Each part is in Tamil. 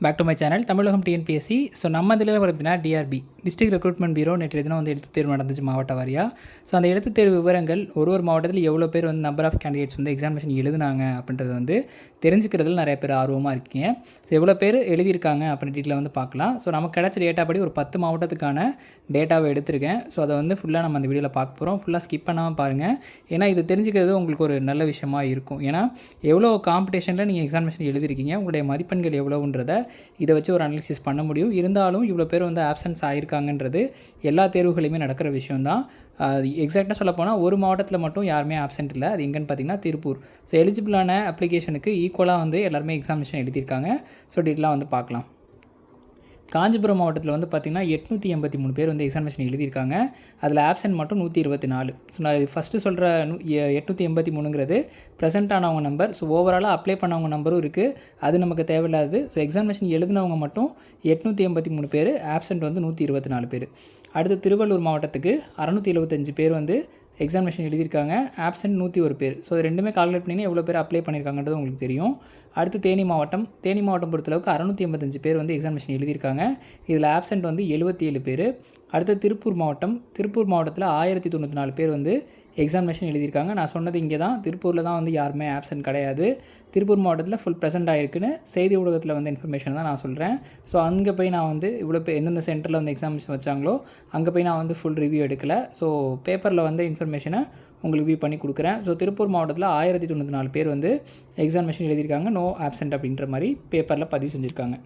Back to my channel Tamilagam TNPSC so நம்ம இதில் பார்த்தீங்கன்னா டிஆர்பி டிஸ்ட்ரிக்ட் ரெக்ரூட்மெண்ட் பீரோ நேற்று தினம் வந்து எழுத்து தேர்வு நடந்துச்சு மாவட்ட வாரியாக ஸோ அந்த எழுத்துத் தேர்வு விவரங்கள் ஒரு ஒரு மாவட்டத்தில் எவ்வளோ பேர் வந்து நம்பர் ஆஃப் கேண்டிடேட்ஸ் வந்து எக்ஸாமினேஷன் எழுதுனாங்க அப்படின்றது வந்து தெரிஞ்சுக்கிறதுல நிறைய பேர் ஆர்வமாக இருக்கீங்க. ஸோ எவ்வளோ பேர் எழுதியிருக்காங்க அப்படின்ற டீட்டில் வந்து பார்க்கலாம். ஸோ நமக்கு கிடச்ச டேட்டா படி ஒரு பத்து மாவட்டத்துக்கான டேட்டாவை எடுத்திருக்கேன். ஸோ அதை வந்து ஃபுல்லாக நம்ம அந்த வீடியோவில் பார்க்க போகிறோம் ஃபுல்லாக ஸ்கிப் பண்ணாமல் பாருங்கள் ஏன்னா இது தெரிஞ்சுக்கிறது உங்களுக்கு ஒரு நல்ல விஷயமாக இருக்கும். ஏன்னா எவ்வளோ காம்படிஷனில் நீங்கள் எக்ஸாமினேஷன் எழுதிருக்கீங்க உங்களுடைய மதிப்பெண்கள் எவ்வளோன்றதை இதை வச்சு ஒரு அனாலிசிஸ் பண்ண முடியும். இருந்தாலும் இவ்வளோ பேர் வந்து ஆப்சன்ஸ் ஆகியிருக்காங்கன்றது எல்லா தேர்வுகளையுமே நடக்கிற விஷயம்தான். எக்ஸாக்டாக சொல்லப்போனால் ஒரு மாவட்டத்தில் மட்டும் யாருமே ஆப்சென்ட் இல்லை. அது எங்கன்னு பார்த்தீங்கன்னா திருப்பூர். ஸோ எலிஜிபிளான அப்ளிகேஷனுக்கு ஈக்குவலாக வந்து எல்லாருமே எக்ஸாமினேஷன் எழுதியிருக்காங்க. ஸோ டீட்டெயிலாக வந்து பார்க்கலாம். காஞ்சிபுரம் மாவட்டத்தில் வந்து பார்த்திங்கன்னா எட்நூற்றி எண்பத்தி மூணு பேர் வந்து எக்ஸாமினேஷன் எழுதியிருக்காங்க. அதில் ஆப்சன்ட் மட்டும் நூற்றி இருபத்தி நாலு. ஸோ நான் ஃபஸ்ட்டு சொல்கிற நூ எட்நூற்றி எண்பத்தி மூணுங்கிறது ப்ரெசென்ட் ஆனவங்க நம்பர் ஸோ ஓவராலாக அப்ளை பண்ணவங்க நம்பரும் இருக்குது அது நமக்கு தேவையில்லாது ஸோ எக்ஸாமினேஷன் எழுதினவங்க மட்டும் எட்நூற்றி எண்பத்தி மூணு பேர் ஆப்சென்ட் வந்து நூற்றி இருபத்தி நாலு பேர். அடுத்து திருவள்ளூர் மாவட்டத்துக்கு அறநூற்றி எழுபத்தஞ்சு பேர் வந்து எக்ஸாமினேஷன் எழுதியிருக்காங்க. ஆப்சென்ட் நூற்றி ஒரு பேர். ஸோ இது ரெண்டுமே கால்குலேட் பண்ணி எவ்வளோ பேர் அப்ளை பண்ணியிருக்காங்கன்றது உங்களுக்கு தெரியும். அடுத்து தேனி மாவட்டம். தேனி மாவட்டம் பொறுத்தளவுக்கு அறநூற்றி ஐம்பத்தஞ்சு பேர் வந்து எக்ஸாமினேஷன் எழுதியிருக்காங்க. இதில் ஆப்சென்ட் வந்து எழுபத்தி ஏழு பேர். அடுத்து திருப்பூர் மாவட்டம். திருப்பூர் மாவட்டத்தில் ஆயிரத்தி தொண்ணூற்றி நாலு பேர் வந்து எக்ஸாமினேஷன் எழுதியிருக்காங்க. நான் சொன்னது இங்கே தான். திருப்பூரில் தான் வந்து யாருமே ஆப்சன்ட் கிடையாது. திருப்பூர் மாவட்டத்தில் ஃபுல் ப்ரெசென்ட் ஆகிருக்குன்னு செய்தி ஊடகத்தில் வந்து இன்ஃபர்மேஷன் தான் நான் சொல்கிறேன் ஸோ அங்கே போய் நான் வந்து இவ்வளோ பேர் எந்தெந்த சென்டரில் வந்து எக்ஸாமினேஷன் வச்சாங்களோ அங்கே போய் நான் வந்து ஃபுல் ரிவ்யூ எடுக்கலை. ஸோ பேப்பரில் வந்து இன்ஃபர்மேஷனை உங்களுக்கு வியூ பண்ணி கொடுக்குறேன். ஸோ திருப்பூர் மாவட்டத்தில் ஆயிரத்தி தொண்ணூற்றி நாலு பேர் வந்து எக்ஸாமினேஷன் எழுதியிருக்காங்க. நோ ஆப்சென்ட் அப்படின்ற மாதிரி பேப்பரில் பதிவு செஞ்சுருக்காங்க.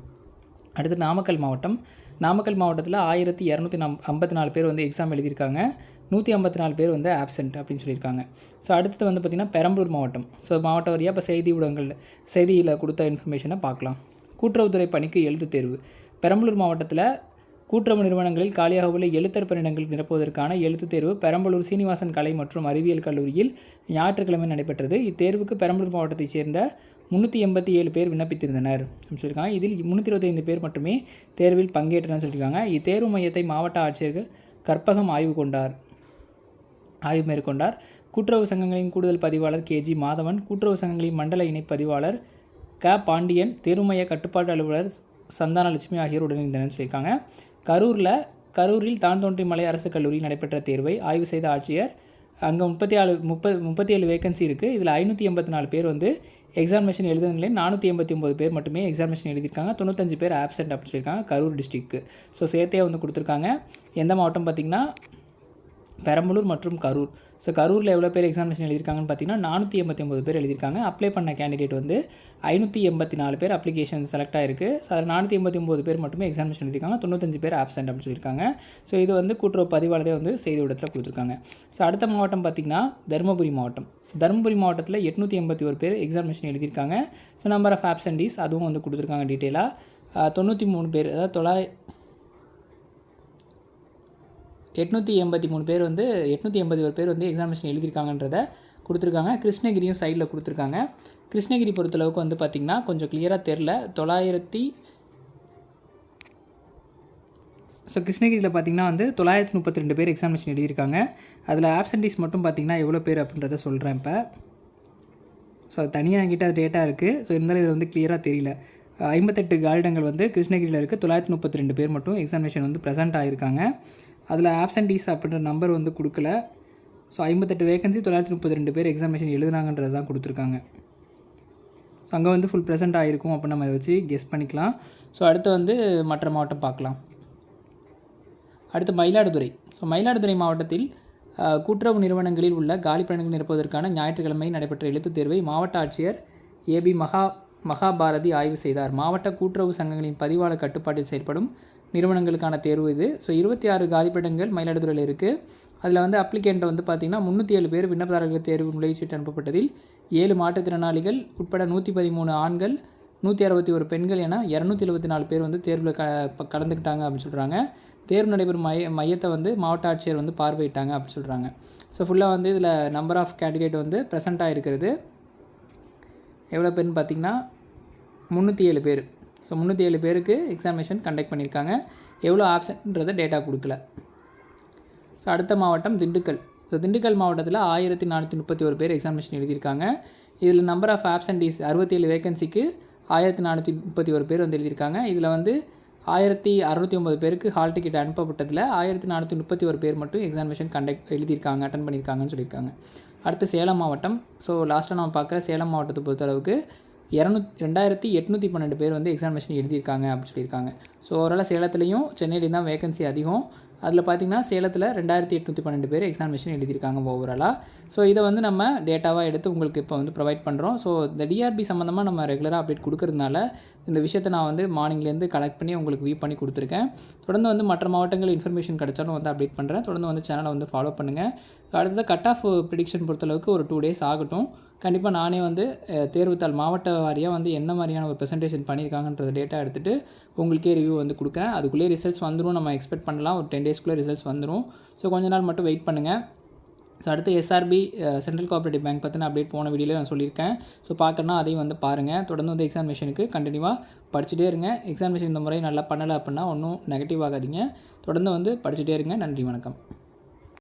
அடுத்து நாமக்கல் மாவட்டம். நாமக்கல் மாவட்டத்தில் ஆயிரத்தி இரநூத்தி நம் ஐம்பத்தி நாலு பேர் வந்து எக்ஸாம் எழுதியிருக்காங்க. நூற்றி ஐம்பத்தி நாலு பேர் வந்து ஆப்சென்ட் அப்படின்னு சொல்லியிருக்காங்க. ஸோ அடுத்தது வந்து பார்த்திங்கன்னா பெரம்பலூர் மாவட்டம். ஸோ மாவட்ட வரியாக இப்போ செய்தி ஊடகங்கள் செய்தியில் கொடுத்த இன்ஃபர்மேஷனை பார்க்கலாம். கூட்டுறவுத்துறை பணிக்கு எழுத்து தேர்வு. பெரம்பலூர் மாவட்டத்தில் கூட்டுறவு நிறுவனங்களில் காலியாக உள்ள எழுத்தர் பணியிடங்கள் நிரப்புவதற்கான எழுத்துத் தேர்வு பெரம்பலூர் சீனிவாசன் கலை மற்றும் அறிவியல் கல்லூரியில் ஞாயிற்றுக்கிழமை நடைபெற்றது. இத்தேர்வுக்கு பெரம்பலூர் மாவட்டத்தைச் சேர்ந்த முந்நூற்றி எண்பத்தி ஏழு பேர் விண்ணப்பித்திருந்தனர் அப்படின்னு சொல்லியிருக்காங்க. இதில் முந்நூற்றி இருபத்தைந்து பேர் மட்டுமே தேர்வில் பங்கேற்றனர் சொல்லியிருக்காங்க. இத்தேர்வு மையத்தை மாவட்ட ஆட்சியர்கள் கற்பகம் ஆய்வு கொண்டார். ஆய்வு மேற்கொண்டார். கூட்டுறவு சங்கங்களின் கூடுதல் பதிவாளர் கேஜி மாதவன் கூட்டுறவு சங்கங்களின் மண்டல இணை பதிவாளர் க. பாண்டியன் தெருமைய கட்டுப்பாட்டு அலுவலர் சந்தானலட்சுமி ஆகியோர் உடனிருந்தனர் சொல்லியிருக்காங்க. கரூரில் கரூரில் தான் தோன்றி மலை அரசு கல்லூரியில் நடைபெற்ற தேர்வை ஆய்வு செய்த ஆட்சியர் அங்கே முப்பத்தி ஆறு முப்பது முப்பத்தி ஏழு வேகன்சி இருக்குது இதில் ஐநூற்றி எண்பத்தி நாலு பேர் வந்து எக்ஸாமினேஷன் எழுதுனங்களே நானூற்றி எண்பத்தி ஒம்பது பேர் மட்டுமே எக்ஸாமினேஷன் எழுதியிருக்காங்க. தொண்ணூத்தஞ்சு பேர் ஆப்சென்ட் அப்படின்னு சொல்லியிருக்காங்க கரூர் டிஸ்ட்ரிக்க்கு ஸோ சேர்த்தே வந்து கொடுத்துருக்காங்க. எந்த மாவட்டம் பார்த்திங்கன்னா பெரம்பலூர் மற்றும் கரூர். ஸோ கரூரில் எவ்வளோ பேர் எக்ஸாமினேஷன் எழுதியிருக்காங்கன்னு பார்த்தீங்கன்னா நானூற்றி எண்பத்தி ஒம்பது பேர் எழுதியிருக்காங்க. அப்ளை பண்ண கேண்டிடேட் வந்து ஐநூற்றி எண்பத்தி நாலு பேர் அப்ளிகேஷன் செலக்ட் ஆயிருக்கு. ஸோ அதில் நானூற்றி எண்பத்தி ஒம்பது பேர் மட்டுமே எக்ஸாமினேஷன் எழுதியிருக்காங்க. தொண்ணூத்தஞ்சு பேர் ஆப்சென்ட் அப்படின்னு சொல்லியிருக்காங்க. ஸோ இது வந்து கூட்டுறவு பதிவாளரே வந்து செய்தி ஊடகத்தில் கொடுத்துருக்காங்க. ஸோ அடுத்த மாவட்டம் பார்த்திங்கன்னா தருமபுரி மாவட்டம். ஸோ தருமபுரி மாவட்டத்தில் எட்நூற்றி எண்பத்தி ஒரு பேர் எக்ஸாமினேஷன் எழுதியிருக்காங்க. ஸோ நம்பர் ஆஃப் ஆப்சண்டீஸ் அதுவும் வந்து கொடுத்துருக்காங்க டீட்டெயிலாக தொண்ணூற்றி மூணு பேர் அதாவது தொள்ளாய் எட்நூற்றி எண்பத்தி மூணு பேர் வந்து எட்நூற்றி எண்பத்தி ஒரு பேர் வந்து எக்ஸாமினேஷன் எழுதியிருக்காங்கன்றத கொடுத்துருக்காங்க. கிருஷ்ணகிரியும் சைடில் கொடுத்துருக்காங்க. கிருஷ்ணகிரி பொறுத்தளவுக்கு வந்து பார்த்திங்கன்னா கொஞ்சம் கிளியராக தெரில தொள்ளாயிரத்தி ஸோ கிருஷ்ணகிரியில் பார்த்திங்கன்னா வந்து தொள்ளாயிரத்தி முப்பத்தி ரெண்டு பேர் எக்ஸாமினேஷன் எழுதியிருக்காங்க. அதில் ஆப்சன்டீஸ் மட்டும் பார்த்தீங்கன்னா எவ்வளோ பேர் அப்படின்றத சொல்கிறேன் இப்போ. ஸோ அது தனியாக என்கிட்ட அது டேட்டா இருக்குது ஸோ இருந்தாலும் இது வந்து கிளியராக தெரியல. ஐம்பத்தெட்டு காலிடங்கள் வந்து கிருஷ்ணகிரியில் இருக்குது தொள்ளாயிரத்தி முப்பத்தி ரெண்டு பேர் மட்டும் எக்ஸாமினேஷன் வந்து ப்ரெசென்ட் ஆகியிருக்காங்க அதில் ஆப்சண்டீஸ் அப்படின்ற நம்பர் வந்து கொடுக்கல. ஸோ ஐம்பத்தெட்டு வேகன்சி தொள்ளாயிரத்தி முப்பத்தி ரெண்டு பேர் எக்ஸாமினேஷன் எழுதுனாங்கன்றது தான் கொடுத்துருக்காங்க. ஸோ அங்கே வந்து ஃபுல் ப்ரெசென்ட் ஆகிருக்கும் அப்படின்னு நம்ம இதை வச்சு கெஸ் பண்ணிக்கலாம். ஸோ அடுத்து வந்து மற்ற மாவட்டம் பார்க்கலாம். அடுத்து மயிலாடுதுறை. ஸோ மயிலாடுதுறை மாவட்டத்தில் கூட்டுறவு நிறுவனங்களில் உள்ள காலி பணிகள் நிரப்புவதற்கான ஞாயிற்றுக்கிழமை நடைபெற்ற எழுத்துத் தேர்வை மாவட்ட ஆட்சியர் ஏபி மகா மகாபாரதி ஆய்வு செய்தார். மாவட்ட கூட்டுறவு சங்கங்களின் பதிவாளர் கட்டுப்பாட்டில் செயல்படும் நிறுவனங்களுக்கான தேர்வு இது. ஸோ இருபத்தி ஆறு காலிப்பிடங்கள் மயிலாடுதுறையில் இருக்குது அதில் வந்து அப்ளிகேண்ட்டை வந்து பார்த்திங்கன்னா முந்நூற்றி ஏழு பேர் விண்ணப்பதாரர்கள் தேர்வு நுழைவுச்சீட்டு அனுப்பப்பட்டதில் ஏழு மாற்றுத்திறனாளிகள் உட்பட நூற்றி பதிமூணு ஆண்கள் நூற்றி அறுபத்தி ஒரு பெண்கள் என இரநூத்தி எழுபத்தி நாலு பேர் வந்து தேர்வில் க ப- கலந்துக்கிட்டாங்க அப்படின்னு சொல்கிறாங்க தேர்வு நடைபெறும் மைய மையத்தை வந்து மாவட்ட ஆட்சியர் வந்து பார்வையிட்டாங்க அப்படின்னு சொல்கிறாங்க ஸோ ஃபுல்லாக வந்து இதில் நம்பர் ஆஃப் கேண்டிடேட் வந்து ப்ரெசண்ட்டாக இருக்கிறது எவ்வளோ பேர்னு பார்த்தீங்கன்னா முந்நூற்றி ஏழு பேர். ஸோ முந்நூற்றி ஏழு பேருக்கு எக்ஸாமினேஷன் கண்டக்ட் பண்ணியிருக்காங்க. எவ்வளோ ஆப்சன்ட்ன்றதை டேட்டா கொடுக்கல. ஸோ அடுத்த மாவட்டம் திண்டுக்கல். ஸோ திண்டுக்கல் மாவட்டத்தில் ஆயிரத்தி நானூற்றி முப்பத்தி ஒரு பேர் எக்ஸாமினேஷன் எழுதியிருக்காங்க. இதில் நம்பர் ஆஃப் ஆப்சன்டீஸ் அறுபத்தேழு வேகன்சிக்கு ஆயிரத்தி நானூற்றி முப்பத்தி ஒரு பேர் வந்து எழுதியிருக்காங்க. இதில் வந்து ஆயிரத்தி அறுநூற்றி ஒம்பது பேருக்கு ஹால் டிக்கெட் அனுப்பப்பட்டதில் ஆயிரத்தி நானூற்றி முப்பத்தி ஒரு பேர் மட்டும் எக்ஸாமினேஷன் கண்டக்ட் எழுதியிருக்காங்க அட்டன் பண்ணியிருக்காங்கன்னு சொல்லியிருக்காங்க. அடுத்து சேலம் மாவட்டம். ஸோ லாஸ்ட்டாக நம்ம பார்க்குற சேலம் மாவட்டத்தை பொறுத்தளவுக்கு இரநூத்தி ரெண்டாயிரத்தி எட்நூற்றி பன்னெண்டு பேர் வந்து எக்ஸாமினேஷன் எழுதியிருக்காங்க அப்படின்னு சொல்லியிருக்காங்க. ஸோ ஓரளவு சேலத்துலேயும் சென்னையிலையும் தான் வேகன்சி அதிகம். அதில் பார்த்திங்கன்னா சேலத்தில் ரெண்டாயிரத்தி எட்நூற்றி பன்னெண்டு பேர் எக்ஸாமினேஷன் எழுதியிருக்காங்க ஓவராலாக ஸோ இதை வந்து நம்ம டேட்டாவாக எடுத்து உங்களுக்கு இப்போ வந்து ப்ரொவைட் பண்ணுறோம் ஸோ இந்த டிஆர்பி சம்மந்தமாக நம்ம ரெகுலராக அப்டேட் கொடுக்கறதுனால இந்த விஷயத்தை நான் வந்து மார்னிங்லேருந்து கலெக்ட் பண்ணி உங்களுக்கு வியூ பண்ணி கொடுத்துருக்கேன். தொடர்ந்து வந்து மற்ற மாவட்டங்கள் இன்ஃபர்மேஷன் கிடைச்சாலும் வந்து அப்டேட் பண்ணுறேன் தொடர்ந்து வந்து சேனலை வந்து ஃபாலோ பண்ணுங்கள் அடுத்தது கட் ஆஃப் ப்ரிடிக்ஷன் பொறுத்தளவுக்கு ஒரு டூ டேஸ் ஆகட்டும். கண்டிப்பாக நானே வந்து தேர்வுத்தாள் மாவட்ட வாரியாக வந்து என்ன மாதிரியான ஒரு ப்ரெசன்டேஷன் பண்ணியிருக்காங்கன்ற டேட்டா எடுத்துகிட்டு உங்களுக்கே ரிவ்யூ வந்து கொடுக்குறேன். அதுக்குள்ளேயே ரிசல்ட்ஸ் வந்துடும் நம்ம எக்ஸ்பெக்ட் பண்ணலாம். ஒரு டென் டேஸ்க்குள்ளே ரிசல்ட்ஸ் வந்துடும் ஸோ கொஞ்ச நாள் மட்டும் வெயிட் பண்ணுங்கள் ஸோ அடுத்து எஸ்ஆர்பி சென்ட்ரல் கோஆப்ரேட்டிவ் பேங்க் பற்றின அப்டேட் போன வீடியோவில் நான் சொல்லியிருக்கேன். ஸோ பார்க்கணும்னா அதையும் வந்து பாருங்கள் தொடர்ந்து வந்து எக்ஸாமினேஷனுக்கு கண்டினியூவாக படிச்சுட்டே இருங்க. எக்ஸாமினேஷன் இந்த முறை நல்லா பண்ணலை அப்படின்னா ஒன்றும் நெகட்டிவ் ஆகாதீங்க. தொடர்ந்து வந்து படிச்சுட்டே இருங்க. நன்றி வணக்கம்.